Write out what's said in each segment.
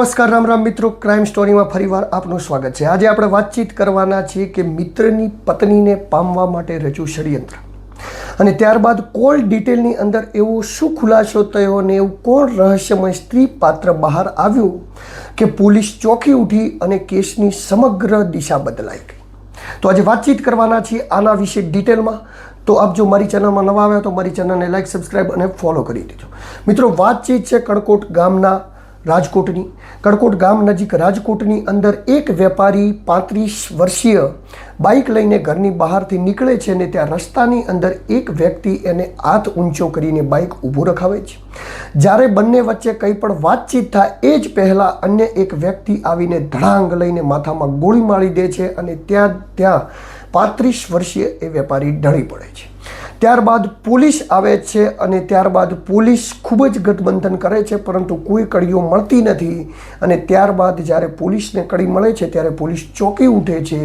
નમસ્કાર, રામ રામ મિત્રો. ક્રાઇમ સ્ટોરીમાં ફરીવાર આપનું સ્વાગત છે. આજે આપણે વાતચીત કરવાના છીએ કે મિત્રની પત્નીને પામવા માટે રજૂ ષડયંત્ર. અને ત્યારબાદ કોલ ડિટેલની અંદર એવો શું ખુલાસો થયો અને એવું કોણ રહસ્યમય સ્ત્રી પાત્ર બહાર આવ્યું કે પોલીસ ચોકી ઉઠી અને કેસની સમગ્ર દિશા બદલાઈ ગઈ. તો આજે વાતચીત કરવાના છીએ આના વિશે ડિટેલમાં. તો આપ જો મારી ચેનલમાં નવા આવ્યા તો મારી ચેનલને લાઇક સબસ્ક્રાઇબ અને ફોલો કરી દેજો. મિત્રો, વાતચીત છે કણકોટ ગામના રાજકોટની. કડકોટ ગામ નજીક રાજકોટની અંદર એક વેપારી પાંત્રીસ વર્ષીય બાઇક લઈને ઘરની બહારથી નીકળે છે અને ત્યાં રસ્તાની અંદર એક વ્યક્તિ એને હાથ ઊંચો કરીને બાઇક ઊભું રખાવે છે. જ્યારે બંને વચ્ચે કંઈ પણ વાતચીત થાય એ જ પહેલાં અન્ય એક વ્યક્તિ આવીને ધડાંગ લઈને માથામાં ગોળી મારી દે છે અને ત્યાં ત્યાં પાંત્રીસ વર્ષીય એ વેપારી ઢળી પડે છે. ત્યારબાદ પોલીસ આવે છે અને ત્યારબાદ પોલીસ ખૂબ જ ગઠબંધન કરે છે, પરંતુ કોઈ કડીઓ મળતી નથી. અને ત્યારબાદ જ્યારે પોલીસને કડી મળે છે, ત્યારે પોલીસ ચોંકી ઉઠે છે.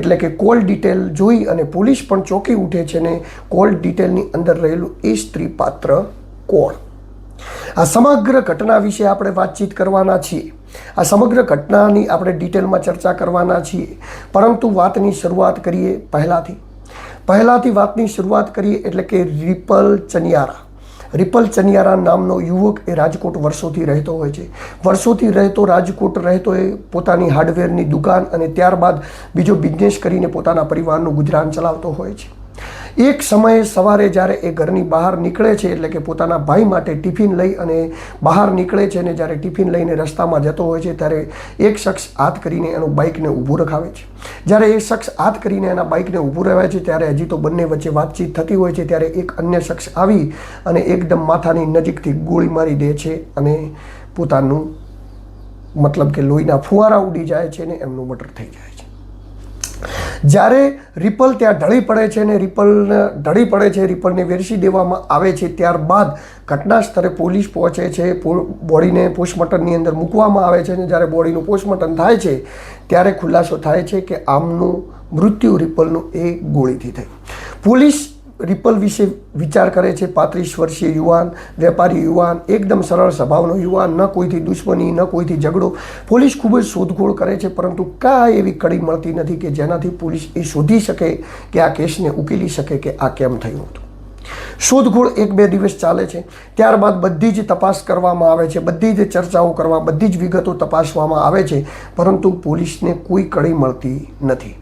એટલે કે કોલ ડિટેલ જોઈ અને પોલીસ પણ ચોંકી ઉઠે છે ને કોલ ડિટેલની અંદર રહેલું એ સ્ત્રી પાત્ર કોણ? આ સમગ્ર ઘટના વિશે આપણે વાતચીત કરવાના છીએ. આ સમગ્ર ઘટનાની આપણે ડિટેલમાં ચર્ચા કરવાના છીએ. પરંતુ વાતની શરૂઆત કરીએ પહેલાંથી. પહેલાંથી વાતની શરૂઆત કરીએ એટલે કે રિપલ ચનિયારા. રિપલ ચનિયારા નામનો યુવક એ રાજકોટ વર્ષોથી રહેતો હોય છે. વર્ષોથી રહેતો રાજકોટ રહેતો એ પોતાની હાર્ડવેરની દુકાન અને ત્યારબાદ બીજો બિઝનેસ કરીને પોતાના પરિવારનું ગુજરાન ચલાવતો હોય છે. એક સમયે સવારે જ્યારે એ ઘરની બહાર નીકળે છે, એટલે કે પોતાના ભાઈ માટે ટિફિન લઈ અને બહાર નીકળે છે અને જ્યારે ટિફિન લઈને રસ્તામાં જતો હોય છે, ત્યારે એક શખ્સ હાથ કરીને એનું બાઇકને ઊભું રખાવે છે. જ્યારે એ શખ્સ હાથ કરીને એના બાઇકને ઊભું રહે છે, ત્યારે હજી તો બંને વચ્ચે વાતચીત થતી હોય છે, ત્યારે એક અન્ય શખ્સ આવી અને એકદમ માથાની નજીકથી ગોળી મારી દે છે અને પોતાનું મતલબ કે લોહીના ફુવારા ઉડી જાય છે અને એમનું મર્ડર થઈ જાય છે. જ્યારે રિપલ ત્યાં ઢળી પડે છે અને રિપલ ઢળી પડે છે, રિપલને વેરસી દેવામાં આવે છે, ત્યારબાદ ઘટના સ્થળે પોલીસ પહોંચે છે બોડીને પોસ્ટમોર્ટમની અંદર મૂકવામાં આવે છે અને જ્યારે બોડીનું પોસ્ટમોર્ટમ થાય છે, ત્યારે ખુલાસો થાય છે કે આમનું મૃત્યુ રિપલનું એ ગોળીથી થઈ પોલીસ રિપલ વિશે વિચાર કરે છે, પાંત્રીસ વર્ષીય યુવાન, વેપારી યુવાન, એકદમ સરળ સ્વભાવનો યુવાન, ન કોઈથી દુશ્મની, ન કોઈથી ઝઘડો. પોલીસ ખૂબ જ શોધખોળ કરે છે, પરંતુ કાંઈ એવી કડી મળતી નથી કે જેનાથી પોલીસ એ શોધી શકે કે આ કેસને ઉકેલી શકે કે આ કેમ થયું હતું. શોધખોળ એક બે દિવસ ચાલે છે, ત્યારબાદ બધી જ તપાસ કરવામાં આવે છે, બધી જ ચર્ચાઓ કરવા, બધી જ વિગતો તપાસવામાં આવે છે, પરંતુ પોલીસને કોઈ કડી મળતી નથી.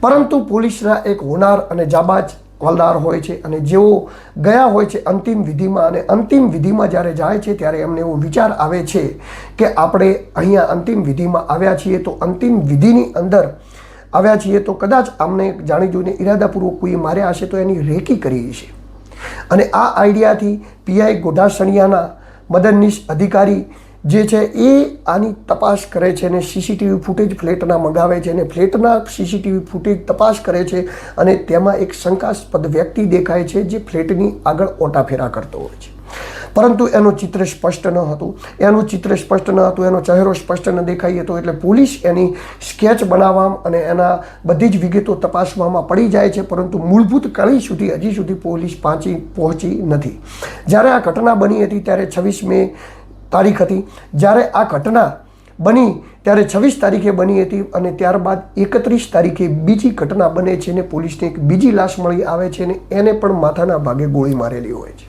પરંતુ પોલીસના એક હોનાર અને જાબાજ હવાલદાર હોય છે અને જેઓ ગયા હોય છે અંતિમ વિધિમાં અને અંતિમ વિધિમાં જ્યારે જાય છે ત્યારે એમને એવો વિચાર આવે છે કે આપણે અહીંયા અંતિમ વિધિમાં આવ્યા છીએ તો અંતિમ વિધિની અંદર આવ્યા છીએ તો કદાચ આમને જાણી જોઈને ઈરાદાપૂર્વક કોઈએ માર્યા હશે તો એની રેકી કરી છે અને આ આઈડિયાથી પીઆઈ ગોઢાસણિયાના મદનનીશ અધિકારી જે છે એ આની તપાસ કરે છે અને સીસીટીવી ફૂટેજ ફ્લેટના મંગાવે છે અને ફ્લેટના સીસીટીવી ફૂટેજ તપાસ કરે છે અને તેમાં એક શંકાસ્પદ વ્યક્તિ દેખાય છે જે ફ્લેટની આગળ ઓટાફેરા કરતો હોય છે. પરંતુ એનું ચિત્ર સ્પષ્ટ ન હતું. એનું ચિત્ર સ્પષ્ટ ન હતું. એનો ચહેરો સ્પષ્ટ ન દેખાઈ હતો એટલે પોલીસ એની સ્કેચ બનાવવામાં અને એના બધી જ વિગતો તપાસવામાં પડી જાય છે, પરંતુ મૂળભૂત કળી સુધી, હજી સુધી પોલીસ પહોંચી પહોંચી નથી. જ્યારે આ ઘટના બની હતી ત્યારે છવ્વીસ મે તારીખ હતી. જ્યારે આ ઘટના બની, ત્યારે છવ્વીસ તારીખે બની હતી અને ત્યારબાદ એકત્રીસ તારીખે બીજી ઘટના બને છે ને પોલીસને એક બીજી લાશ મળી આવે છે ને એને પણ માથાના ભાગે ગોળી મારેલી હોય છે.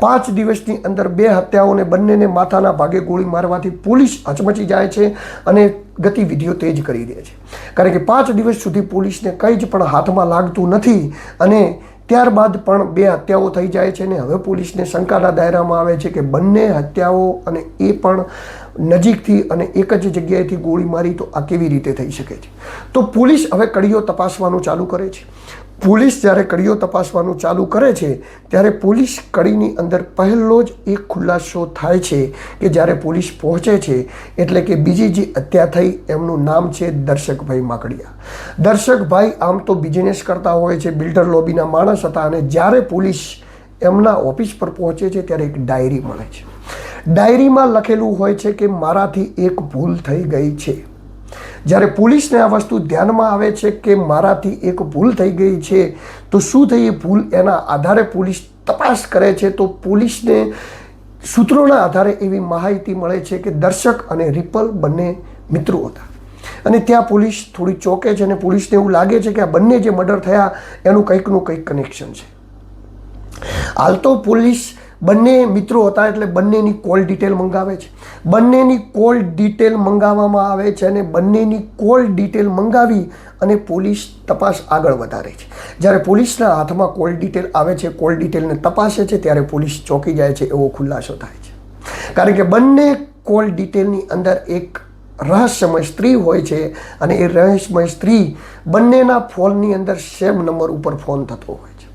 પાંચ દિવસની અંદર બે હત્યાઓને બંનેને માથાના ભાગે ગોળી મારવાથી પોલીસ હચમચી જાય છે અને ગતિવિધિઓ તેજ કરી દે છે. કારણ કે પાંચ દિવસ સુધી પોલીસને કંઈ જ પણ હાથમાં લાગતું નથી અને ત્યારબાદ પણ બે હત્યાઓ થઈ જાય છે ને હવે પોલીસને શંકાના દાયરામાં આવે છે કે બંને હત્યાઓ અને એ પણ નજીકથી અને એક જ જગ્યાએથી ગોળી મારી તો આ કેવી રીતે થઈ શકે છે? તો પોલીસ હવે કડીઓ તપાસવાનું ચાલુ કરે છે. પોલીસ જ્યારે કડીઓ તપાસવાનું ચાલુ કરે છે, ત્યારે પોલીસ કડીની અંદર પહેલો જ એક ખુલાસો થાય છે કે જ્યારે પોલીસ પહોંચે છે, એટલે કે બીજી જે હત્યા થઈ એમનું નામ છે દર્શકભાઈ માકડિયા. દર્શકભાઈ આમ તો બિઝનેસ કરતા હોય છે બિલ્ડર લોબીના માણસ હતા અને જ્યારે પોલીસ એમના ઓફિસ પર પહોંચે છે, ત્યારે એક ડાયરી મળે છે. ડાયરીમાં લખેલું હોય છે કે મારાથી એક ભૂલ થઈ ગઈ છે. જ્યારે પોલીસને આ વસ્તુ ધ્યાનમાં આવે છે કે મારાથી એક ભૂલ થઈ ગઈ છે, તો શું થઈ એ ભૂલ એના આધારે પોલીસ તપાસ કરે છે? તો પોલીસને સૂત્રોના આધારે એવી માહિતી મળે છે કે દર્શક અને રિપલ બંને મિત્રો હતા. અને ત્યાં પોલીસ થોડી ચોકે છે અને પોલીસને એવું લાગે છે કે આ બંને જે મર્ડર થયા, એનું કંઈકનું કંઈક કનેક્શન છે. હાલ તો પોલીસ બંને મિત્રો હતા એટલે બંનેની કોલ ડિટેલ મંગાવે છે. બંનેની કોલ ડિટેલ મંગાવવામાં આવે છે અને બંનેની કોલ ડિટેલ મંગાવી અને પોલીસ તપાસ આગળ વધારે છે. જ્યારે પોલીસના હાથમાં કોલ ડિટેલ આવે છે, કોલ ડિટેલને તપાસે છે, ત્યારે પોલીસ ચોંકી જાય છે એવો ખુલાસો થાય છે. કારણ કે બંને કોલ ડિટેલની અંદર એક રહસ્યમય સ્ત્રી હોય છે અને એ રહસ્યમય સ્ત્રી બંનેના ફોનની અંદર સેમ નંબર ઉપર ફોન થતો હોય છે.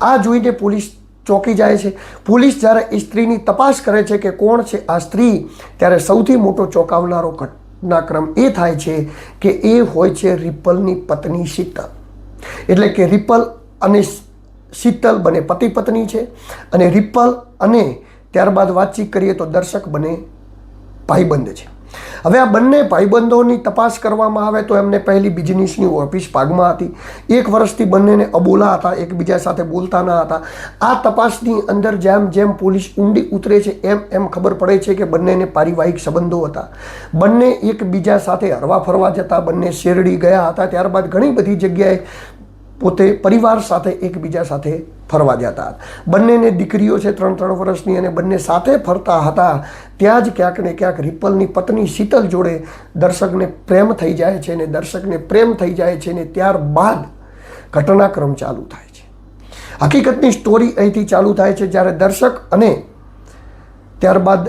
આ જોઈને પોલીસ ચોંકી જાય છે. પોલીસ જ્યારે એ સ્ત્રીની તપાસ કરે છે કે કોણ છે આ સ્ત્રી, ત્યારે સૌથી મોટો ચોંકાવનારો ઘટનાક્રમ એ થાય છે કે એ હોય છે રિપલની પત્ની શીતલ. એટલે કે રિપલ અને શીતલ બને પતિ પત્ની છે અને રિપલ અને ત્યારબાદ વાતચીત કરીએ તો દર્શક બને ભાઈબંધ છે. હવે આ બંને ભાઈબંધોની તપાસ કરવામાં આવે તો એમને પહેલી બિઝનેસની ઓફિસ ભાગમાં હતી. એક વર્ષથી બંનેને અબોલા હતા, એકબીજા સાથે બોલતા ન હતા. આ તપાસની અંદર જેમ જેમ પોલીસ ઊંડી ઉતરે છે, એમ એમ ખબર પડે છે કે બંનેને પારિવારિક સંબંધો હતા. બંને એકબીજા સાથે હરવા ફરવા જતા, બંને શેરડી ગયા હતા. ત્યારબાદ ઘણી બધી જગ્યાએ પોતે પરિવાર સાથે એકબીજા સાથે ફરવા જતા હતા. બંનેને દીકરીઓ છે ત્રણ ત્રણ વર્ષની અને બંને સાથે ફરતા હતા. ત્યાં જ ક્યાંક ને ક્યાંક રિપલની પત્ની શીતલ જોડે દર્શકને પ્રેમ થઈ જાય છે ને દર્શકને પ્રેમ થઈ જાય છે ને ત્યારબાદ ઘટનાક્રમ ચાલુ થાય છે. હકીકતની સ્ટોરી અહીંથી ચાલુ થાય છે જ્યારે દર્શક અને ત્યારબાદ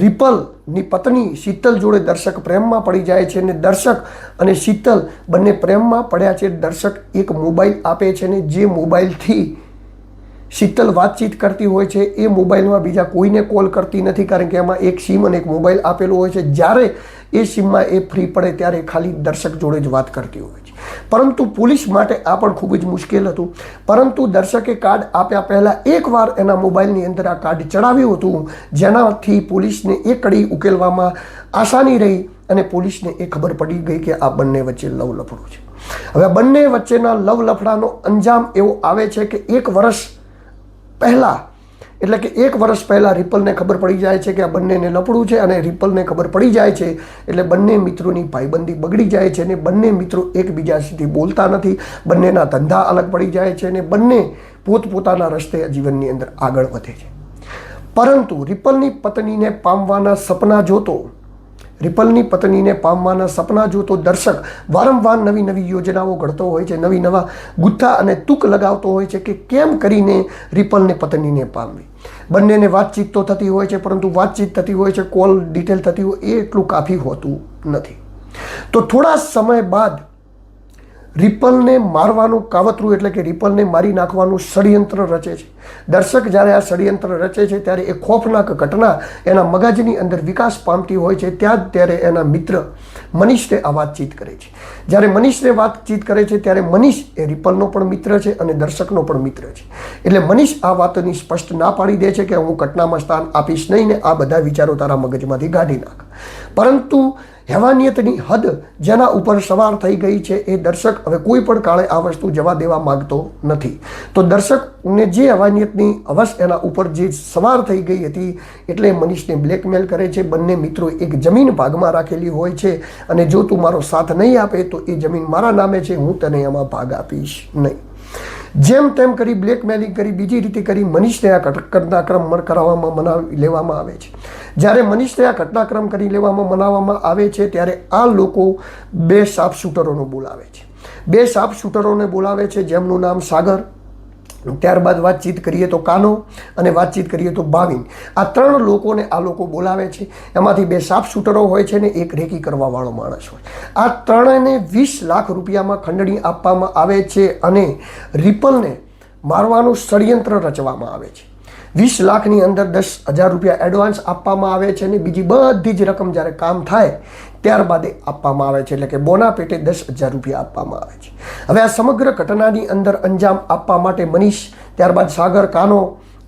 રિપલની પત્ની શીતલ જોડે દર્શક પ્રેમમાં પડી જાય છે અને દર્શક અને શીતલ બંને પ્રેમમાં પડ્યા છે. દર્શક એક મોબાઈલ આપે છે ને જે મોબાઈલથી શીતલ વાતચીત કરતી હોય છે. એ મોબાઈલમાં બીજા કોઈને કોલ કરતી નથી કારણ કે એમાં એક સિમ અને એક મોબાઈલ આપેલો હોય છે. જ્યારે એ સિમમાં એ ફ્રી પડે ત્યારે ખાલી દર્શક જોડે જ વાત કરતી હોય છે. પરંતુ પોલીસ માટે આ પણ ખૂબ જ મુશ્કેલ હતું. પરંતુ દર્શકે કાર્ડ આપ્યા પહેલાં એકવાર એના મોબાઈલની અંદર આ કાર્ડ ચડાવ્યું હતું, જેનાથી પોલીસને એ કડી ઉકેલવામાં આસાની રહી અને પોલીસને એ ખબર પડી ગઈ કે આ બંને વચ્ચે લવ લફડું છે. હવે બંને વચ્ચેના લવ લફડાનો અંજામ એવો આવે છે કે એક વર્ષ પહેલાં એટલે કે એક વર્ષ પહેલાં રિપલને ખબર પડી જાય છે કે આ બંનેને લપડું છે અને રિપલને ખબર પડી જાય છે એટલે બંને મિત્રોની ભાઈબંધી બગડી જાય છે અને બંને મિત્રો એકબીજા સુધી બોલતા નથી, બંનેના ધંધા અલગ પડી જાય છે અને બંને પોતપોતાના રસ્તે જીવનની અંદર આગળ વધે છે. પરંતુ રિપલની પત્નીને પામવાના સપના જોતો રિપલની પત્નીને પામવાના સપના જોતો દર્શક વારંવાર નવી નવી યોજનાઓ ઘડતો હોય છે, નવી નવા ગુથ્થા અને તુક લગાવતો હોય છે કે કેમ કરીને રિપલને પત્નીને પામવી. બંનેને વાતચીત તો થતી હોય છે, પરંતુ વાતચીત થતી હોય છે, કોલ ડિટેલ થતી હોય એ એટલું કાફી હોતું નથી. તો થોડા સમય બાદ રિપલને મારવાનું કાવતરું એટલે કે રિપલને મારી નાખવાનું ષડયંત્ર રચે છે. દર્શક જ્યારે આ ષડયંત્ર રચે છે ત્યારે એ ખોફનાક ઘટના એના મગજની અંદર વિકાસ પામતી હોય છે ત્યાં જ ત્યારે એના મિત્ર મનીષને આ વાતચીત કરે છે. જ્યારે મનીષને વાતચીત કરે છે ત્યારે મનીષ એ રિપલનો પણ મિત્ર છે અને દર્શકનો પણ મિત્ર છે. એટલે મનીષ આ વાતની સ્પષ્ટ ના પાડી દે છે કે હું ઘટનામાં સ્થાન આપીશ નહીં ને આ બધા વિચારો તારા મગજમાંથી કાઢી નાખ. પરંતુ હેવાનિયતની હદ જેના ઉપર સવાર થઈ ગઈ છે એ દર્શક હવે કોઈ પણ કાળે આ વસ્તુ જવા દેવા માંગતો નથી. તો દર્શકને જે હેવાનિયતની અવશ એના ઉપર જે સવાર થઈ ગઈ હતી એટલે મનીષને બ્લેકમેલ કરે છે. બંને મિત્રો એક જમીન ભાગમાં રાખેલી હોય છે અને જો તું મારો સાથ નહીં આપે તો એ જમીન મારા નામે છે, હું તને એમાં ભાગ આપીશ નહીં. જેમ તેમ કરી બ્લેકમેલિંગ કરી, બીજી રીતે કરી મનીષને આ ઘટનાક્રમ કરાવવામાં મનાવી લેવામાં આવે છે. જ્યારે મનીષને આ ઘટનાક્રમ કરી લેવામાં મનાવવામાં આવે છે, ત્યારે આ લોકો બે સાપ શૂટરોનો બોલાવે છે. બે સાપ શૂટરોને બોલાવે છે, જેમનું નામ સાગર ત્યારબાદ વાતચીત કરીએ તો કાનો અને વાતચીત કરીએ તો ભાવિન આ ત્રણ લોકોને આ લોકો બોલાવે છે. એમાંથી બે સાફ શૂટરો હોય છે ને એક રેકી કરવાવાળો માણસ હોય. આ ત્રણેને વીસ લાખ રૂપિયામાં ખંડણી આપવામાં આવે છે અને રિપલને મારવાનું ષડયંત્ર રચવામાં આવે છે. વીસ લાખની અંદર દસ હજાર રૂપિયા એડવાન્સ આપવામાં આવે છે અને બીજી બધી જ રકમ જ્યારે કામ થાય ત્યારબાદ આપવામાં આવે છે. એટલે કે બોના પેટે દસ હજાર રૂપિયા આપવામાં આવે છે. હવે આ સમગ્ર ઘટનાની અંદર અંજામ આપવા માટે મનીષ, ત્યારબાદ સાગર, કાનો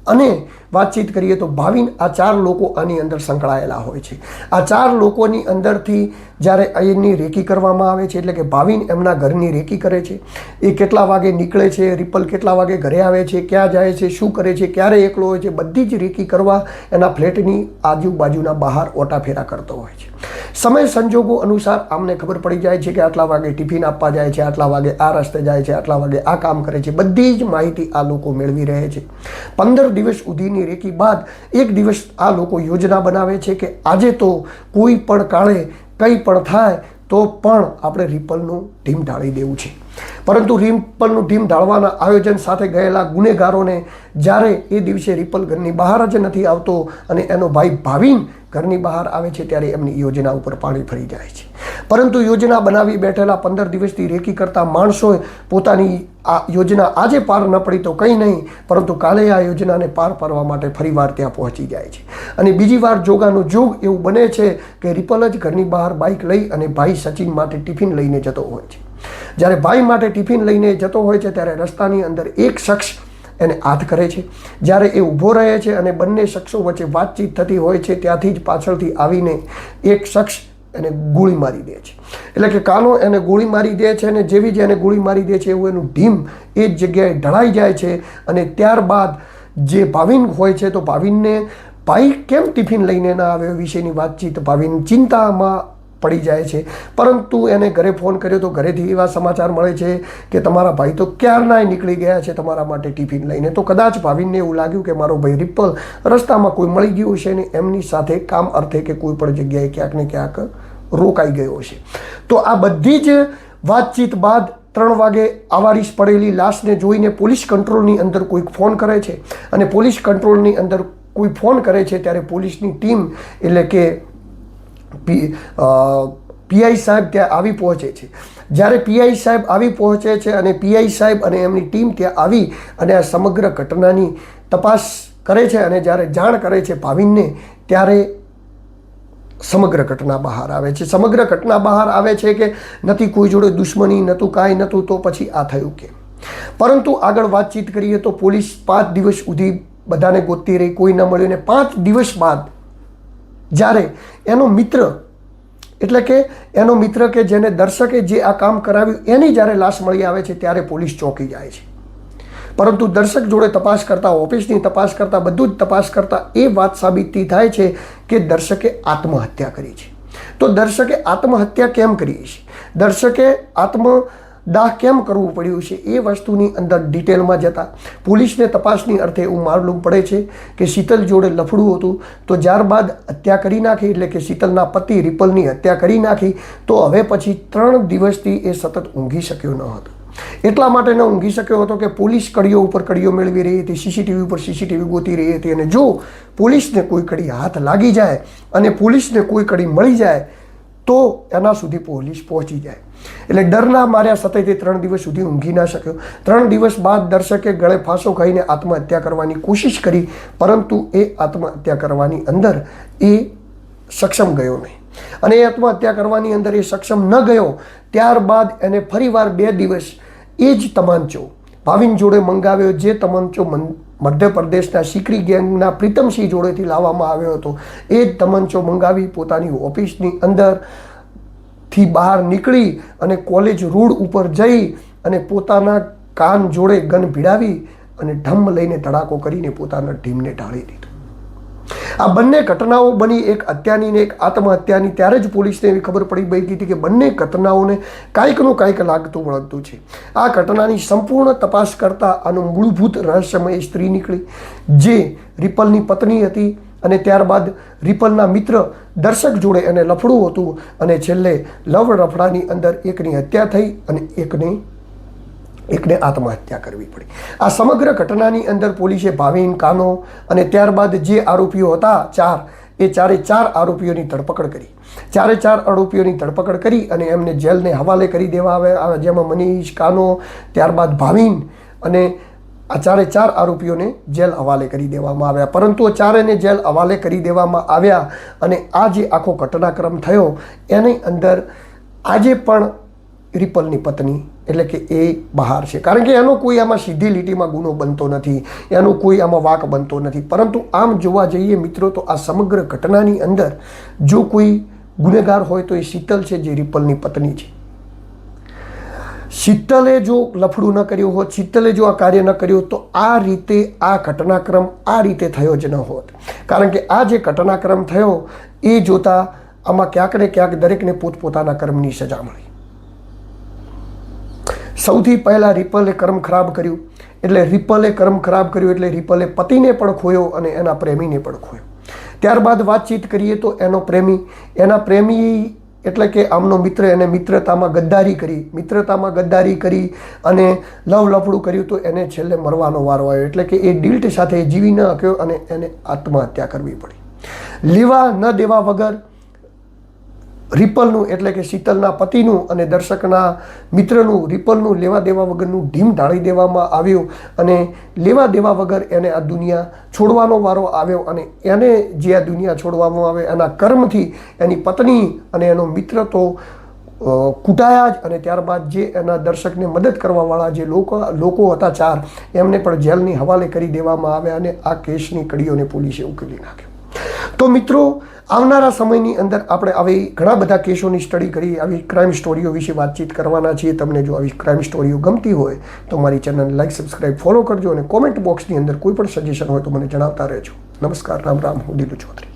અને વાતચીત કરીએ તો ભાવિન આ ચાર લોકો આની અંદર સંકળાયેલા હોય છે. આ ચાર લોકોની અંદરથી જ્યારે અહીંની રેકી કરવામાં આવે છે એટલે કે ભાવિન એમના ઘરની રેકી કરે છે. એ કેટલા વાગે નીકળે છે, રિપલ કેટલા વાગે ઘરે આવે છે, ક્યાં જાય છે, શું કરે છે, ક્યારે એકલો હોય છે, બધી જ રેકી કરવા એના ફ્લેટની આજુબાજુના બહાર ઓટાફેરા કરતો હોય છે. સમય સંજોગો અનુસાર આમને ખબર પડી જાય છે કે આટલા વાગે ટિફિન આપવા જાય છે, આટલા વાગે આ રસ્તે જાય છે, આટલા વાગે આ કામ કરે છે. બધી જ માહિતી આ લોકો મેળવી રહે છે. પંદર દિવસ સુધીની રેકી બાદ એક દિવસ આ લોકો યોજના બનાવે છે કે આજે તો કોઈ પણ કાળે કંઈ પણ થાય તો પણ આપણે રિપલનું ટીમ ઢાળી દેવું છે. પરંતુ રિમ્પલનું ટીમ ઢાળવાના આયોજન સાથે ગયેલા ગુનેગારોને જ્યારે એ દિવસે રિપલ ઘરની બહાર જ નથી આવતો અને એનો ભાઈ ભાવિન ઘરની બહાર આવે છે ત્યારે એમની યોજના ઉપર પાણી ફરી જાય છે. પરંતુ યોજના બનાવી બેઠેલા પંદર દિવસથી રેકી કરતા માણસોએ પોતાની આ યોજના આજે પાર ન પડી તો કંઈ નહીં, પરંતુ કાલે આ યોજનાને પાર પાડવા માટે ફરીવાર ત્યાં પહોંચી જાય છે. અને બીજી વાર જોગાનું જોગ એવું બને છે કે રિપલ જ ઘરની બહાર બાઇક લઈ અને ભાઈ સચિન માટે ટિફિન લઈને જતો હોય છે. જ્યારે ભાઈ માટે ટિફિન લઈને જતો હોય છે, ત્યારે રસ્તાની અંદર એક શખ્સ એને હાથ કરે છે. જ્યારે એ ઊભો રહે છે અને બંને શખ્સો વચ્ચે વાતચીત થતી હોય છે, ત્યાંથી જ પાછળથી આવીને એક શખ્સ એને ગોળી મારી દે છે. એટલે કે કાનો એને ગોળી મારી દે છે અને જેવી જ એને ગોળી મારી દે છે, એવું એનું ઢીમ એ જ જગ્યાએ ઢળાઈ જાય છે અને ત્યારબાદ જે ભાવિન હોય છે, તો ભાવિનને, ભાઈ, કેમ ટિફિન લઈને ના આવ્યો? વિશેની વાતચીત ભાવિન ચિંતામાં પડી જાય છે. પરંતુ એને ઘરે ફોન કર્યો તો ઘરેથી એવા સમાચાર મળે છે કે તમારા ભાઈ તો ક્યારનાય નીકળી ગયા છે તમારા માટે ટિફિન લઈને. તો કદાચ ભાવિનને એવું લાગ્યું કે મારો ભાઈ રિપલ રસ્તામાં કોઈ મળી ગયું છે ને એમની સાથે કામ અર્થે કે કોઈ પણ જગ્યાએ ક્યાંક ને ક્યાંક રોકાઈ ગયો છે તો આ બધી જ વાતચીત બાદ ત્રણ વાગે આવારીશ પડેલી લાશને જોઈને પોલીસ કંટ્રોલની અંદર કોઈક ફોન કરે છે. અને પોલીસ કંટ્રોલની અંદર કોઈ ફોન કરે છે ત્યારે પોલીસની ટીમ એટલે કે પી પીઆઈ સાહેબ ત્યાં આવી પહોંચે છે. જ્યારે પીઆઈ સાહેબ આવી પહોંચે છે અને પીઆઈ સાહેબ અને એમની ટીમ ત્યાં આવી અને આ સમગ્ર ઘટનાની તપાસ કરે છે અને જ્યારે જાણ કરે છે ભાવિનને, ત્યારે સમગ્ર ઘટના બહાર આવે છે. સમગ્ર ઘટના બહાર આવે છે કે નથી કોઈ જોડે દુશ્મની નહોતું કાંઈ નહોતું તો પછી આ થયું કે પરંતુ આગળ વાતચીત કરીએ તો પોલીસ પાંચ દિવસ સુધી બધાને ગોતતી રહી, કોઈ ન મળ્યું ને પાંચ દિવસ બાદ જ્યારે એનો મિત્ર, એટલે કે એનો મિત્ર કે જેને દર્શકે જે આ કામ કરાવ્યું, એની જ્યારે લાશ મળી આવે છે, ત્યારે પોલીસ ચોંકી જાય છે. પરંતુ દર્શક જોડે તપાસ કરતા, ઓફિસની તપાસ કરતા, બધું જ તપાસ કરતા એ વાત સાબિતી થાય છે કે દર્શકે આત્મહત્યા કરી છે. તો દર્શકે આત્મહત્યા કેમ કરી છે? દર્શકે આત્મ દાહ કેમ કરવું પડ્યું છે? એ વસ્તુની અંદર ડિટેલમાં જતા પોલીસને તપાસની અર્થે એવું માલુમ પડે છે કે શીતલ જોડે લફડું હતું તો ત્યારબાદ હત્યા કરી નાખી, એટલે કે શીતલના પતિ રિપલની હત્યા કરી નાખી, તો હવે પછી ત્રણ દિવસથી એ સતત ઊંઘી શક્યો ન હતો. એટલા માટે ન ઊંઘી શક્યો હતો કે પોલીસ કડીઓ ઉપર કડીઓ મેળવી રહી હતી સીસીટીવી ઉપર સીસીટીવી ગોતી રહી હતી અને જો પોલીસને કોઈ કડી હાથ લાગી જાય અને પોલીસને કોઈ કડી મળી જાય, તો એના સુધી પોલીસ પહોંચી જાય. એટલે ડરના માર્યા સતયથી ત્રણ દિવસ સુધી ઊંઘી ના શક્યો. ત્રણ દિવસ બાદ દર્શકે ગળે ફાંસો ખાઈને આત્મહત્યા કરવાની કોશિશ કરી, પરંતુ એ આત્મહત્યા કરવાની અંદર એ સક્ષમ ગયો નહીં. અને એ આત્મહત્યા કરવાની અંદર એ સક્ષમ ન ગયો, ત્યારબાદ એને ફરીવાર બે દિવસ એ જ તમાંચો, ભાવિન જોડે મંગાવ્યો, જે તમંચો મધ્યપ્રદેશના સિકરી ગેંગના પ્રીતમસિંહ જોડેથી લાવવામાં આવ્યો હતો. એ જ તમંચો મંગાવી પોતાની ઓફિસની અંદર થી બહાર નીકળી અને કોલેજ રોડ ઉપર જઈ અને પોતાના કાન જોડે ગન ભીડાવી અને ઢમ લઈને ધડાકો કરીને પોતાના ટીમને ઢાળી દીધું. આ બંને ઘટનાઓ બની એક હત્યાની ને એક આત્મહત્યાની. ત્યારે જ પોલીસને એવી ખબર પડી ગઈ હતી કે બંને ઘટનાઓને કાંઈકનું કાંઈક લાગતું વળગતું છે. આ ઘટનાની સંપૂર્ણ તપાસ કરતાં આનું મૂળભૂત રહસ્યમય સ્ત્રી નીકળી, જે રિપલની પત્ની હતી. અને ત્યારબાદ રિપલના મિત્ર દર્શક જોડે એને લફડું હતું અને છેલ્લે લવ રફડાની અંદર એકની હત્યા થઈ અને એકની એકને આત્મહત્યા કરવી પડી. આ સમગ્ર ઘટનાની અંદર પોલીસે ભાવિન, કાનો અને ત્યારબાદ જે આરોપીઓ હતા, ચાર, એ ચારે ચાર આરોપીઓની ધરપકડ કરી. ચારે ચાર આરોપીઓની ધરપકડ કરી અને એમને જેલને હવાલે કરી દેવા આવે જેમાં મનીષ, કાનો, ત્યારબાદ ભાવિન અને આ ચારે ચાર આરોપીઓને જેલ હવાલે કરી દેવામાં આવ્યા. પરંતુ ચારેને જેલ હવાલે કરી દેવામાં આવ્યા અને આ જે આખો ઘટનાક્રમ થયો, એની અંદર આજે પણ રિપલની પત્ની એટલે કે એ બહાર છે. કારણ કે એનો કોઈ આમાં સીધી લીટીમાં ગુનો બનતો નથી, એનો કોઈ આમાં વાક બનતો નથી. પરંતુ આમ જોવા જઈએ મિત્રો, તો આ સમગ્ર ઘટનાની અંદર જો કોઈ ગુનેગાર હોય તો એ શીતલ છે, જે રિપલની પત્ની છે. શીતલે જો લફડું ન કર્યું હોત, શીતલે જો આ કાર્ય ન કર્યું, તો આ રીતે આ ઘટનાક્રમ આ રીતે થયો જ ન હોત. કારણ કે આ જે ઘટનાક્રમ થયો, એ જોતાં આમાં ક્યાંક ને ક્યાંક દરેકને પોતપોતાના કર્મની સજા મળી. સૌથી પહેલાં રિપલે કર્મ ખરાબ કર્યું, એટલે રિપલે કર્મ ખરાબ કર્યું, એટલે રિપલે પતિને પણ ખોયો અને એના પ્રેમીને પણ ખોયો. ત્યારબાદ વાતચીત કરીએ તો એનો પ્રેમી, એના પ્રેમી એટલે કે આમનો મિત્ર એને મિત્રતામાં ગદ્દારી કરી, મિત્રતામાં ગદ્દારી કરી અને લવ લફડું કર્યું તો એને છેલ્લે મરવાનો વારો આવ્યો. એટલે કે એ ડિલ્ટ સાથે જીવી ન શક્યો અને એને આત્મહત્યા કરવી પડી. લેવા ન દેવા વગર રિપલનું એટલે કે શીતલના પતિનું અને દર્શકના મિત્રનું રિપલનું લેવા દેવા વગરનું ઢીમ ઢાળી દેવામાં આવ્યું અને લેવા દેવા વગર એને આ દુનિયા છોડવાનો વારો આવ્યો અને એને જે આ દુનિયા છોડવામાં આવે એના કર્મથી એની પત્ની અને એનો મિત્ર તો કૂટાયા જ અને ત્યારબાદ જે એના દર્શકને મદદ કરવાવાળા જે લોકો લોકો હતા ચાર, એમને પણ જેલની હવાલે કરી દેવામાં આવ્યા અને આ કેસની કડીઓને પોલીસે ઉકેલી નાખ્યો. તો મિત્રો આવનારા સમયની અંદર આપણે આવી ઘણા બધા કેસોની સ્ટડી કરી, આવી ક્રાઇમ સ્ટોરીઓ વિશે વાતચીત કરવાના છીએ. તમને જો આવી ક્રાઇમ સ્ટોરીઓ ગમતી હોય, તો મારી ચેનલ લાઇક સબસ્ક્રાઇબ ફોલો કરજો અને કોમેન્ટ બોક્સની અંદર કોઈ પણ સજેશન હોય તો મને જણાવતા રહેજો. નમસ્કાર, રામ રામ, હું દિલુ ચૌધરી.